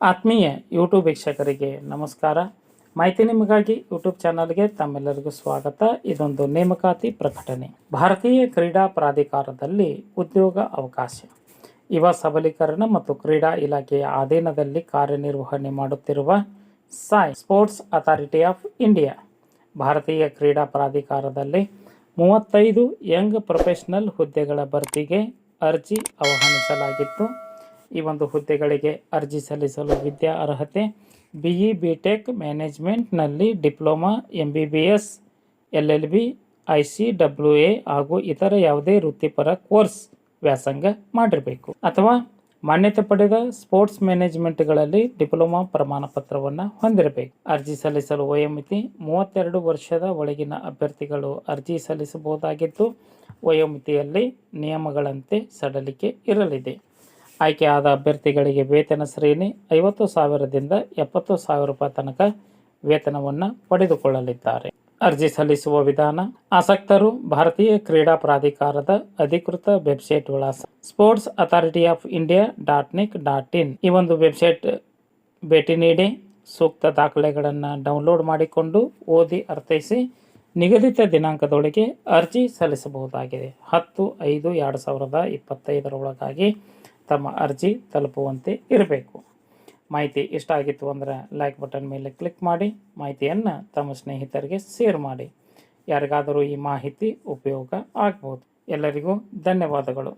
ಆತ್ಮೀಯ ಯೂಟ್ಯೂಬ್ ವೀಕ್ಷಕರಿಗೆ ನಮಸ್ಕಾರ. ಮಾಹಿತಿ ನಿಮಗಾಗಿ ಯೂಟ್ಯೂಬ್ ಚಾನಲ್ಗೆ ತಮ್ಮೆಲ್ಲರಿಗೂ ಸ್ವಾಗತ. ಇದೊಂದು ನೇಮಕಾತಿ ಪ್ರಕಟಣೆ. ಭಾರತೀಯ ಕ್ರೀಡಾ ಪ್ರಾಧಿಕಾರದಲ್ಲಿ ಉದ್ಯೋಗ ಅವಕಾಶ. ಯುವ ಸಬಲೀಕರಣ ಮತ್ತು ಕ್ರೀಡಾ ಇಲಾಖೆಯ ಅಧೀನದಲ್ಲಿ ಕಾರ್ಯನಿರ್ವಹಣೆ ಮಾಡುತ್ತಿರುವ SAI sports authority of India. ಭಾರತೀಯ ಕ್ರೀಡಾ ಪ್ರಾಧಿಕಾರದಲ್ಲಿ ಮೂವತ್ತೈದು ಯಂಗ್ ಪ್ರೊಫೆಷನಲ್ ಹುದ್ದೆಗಳ ಭರ್ತಿಗೆ ಅರ್ಜಿ ಆಹ್ವಾನಿಸಲಾಗಿತ್ತು. ಈ ಒಂದು ಹುದ್ದೆಗಳಿಗೆ ಅರ್ಜಿ ಸಲ್ಲಿಸಲು ವಿದ್ಯಾ ಅರ್ಹತೆ B E B tech ಮ್ಯಾನೇಜ್ಮೆಂಟ್ನಲ್ಲಿ diploma M B B S L L B I C W A ಹಾಗೂ ಇತರ ಯಾವುದೇ ವೃತ್ತಿಪರ ಕೋರ್ಸ್ ವ್ಯಾಸಂಗ ಮಾಡಿರಬೇಕು. ಅಥವಾ ಮಾನ್ಯತೆ ಪಡೆದ ಸ್ಪೋರ್ಟ್ಸ್ ಮ್ಯಾನೇಜ್ಮೆಂಟ್ಗಳಲ್ಲಿ ಡಿಪ್ಲೊಮಾ ಪ್ರಮಾಣ ಪತ್ರವನ್ನು ಹೊಂದಿರಬೇಕು. ಅರ್ಜಿ ಸಲ್ಲಿಸಲು ವಯೋಮಿತಿ ಮೂವತ್ತೆರಡು ವರ್ಷದ ಒಳಗಿನ ಅಭ್ಯರ್ಥಿಗಳು ಅರ್ಜಿ ಸಲ್ಲಿಸಬಹುದಾಗಿದ್ದು, ವಯೋಮಿತಿಯಲ್ಲಿ ನಿಯಮಗಳಂತೆ ಸಡಲಿಕೆ ಇರಲಿದೆ. ಆಯ್ಕೆಯಾದ ಅಭ್ಯರ್ಥಿಗಳಿಗೆ ವೇತನ ಶ್ರೇಣಿ ಐವತ್ತು ಸಾವಿರದಿಂದ ಎಪ್ಪತ್ತು ಸಾವಿರ ರೂಪಾಯಿ ತನಕ ವೇತನವನ್ನು ಪಡೆದುಕೊಳ್ಳಲಿದ್ದಾರೆ. ಅರ್ಜಿ ಸಲ್ಲಿಸುವ ವಿಧಾನ, ಆಸಕ್ತರು ಭಾರತೀಯ ಕ್ರೀಡಾ ಪ್ರಾಧಿಕಾರದ ಅಧಿಕೃತ ವೆಬ್ಸೈಟ್ ವಿಳಾಸ sports authority of India dot nic dot in ಈ ಒಂದು ವೆಬ್ಸೈಟ್ ಭೇಟಿ ನೀಡಿ ಸೂಕ್ತ ದಾಖಲೆಗಳನ್ನು ಡೌನ್ಲೋಡ್ ಮಾಡಿಕೊಂಡು ಓದಿ ಅರ್ಥೈಸಿ ನಿಗದಿತ ದಿನಾಂಕದೊಳಗೆ ಅರ್ಜಿ ಸಲ್ಲಿಸಬಹುದಾಗಿದೆ. ಹತ್ತು ಐದು ಎರಡು ಸಾವಿರದ ಇಪ್ಪತ್ತೈದರ ಒಳಗಾಗಿ ತಮ್ಮ ಅರ್ಜಿ ತಲುಪುವಂತೆ ಇರಬೇಕು. ಮಾಹಿತಿ ಇಷ್ಟ ಆಗಿತ್ತು ಅಂದರೆ ಲೈಕ್ ಬಟನ್ ಮೇಲೆ ಕ್ಲಿಕ್ ಮಾಡಿ, ಮಾಹಿತಿಯನ್ನು ತಮ್ಮ ಸ್ನೇಹಿತರಿಗೆ ಶೇರ್ ಮಾಡಿ. ಯಾರಿಗಾದರೂ ಈ ಮಾಹಿತಿ ಉಪಯೋಗ ಆಗ್ಬೋದು. ಎಲ್ಲರಿಗೂ ಧನ್ಯವಾದಗಳು.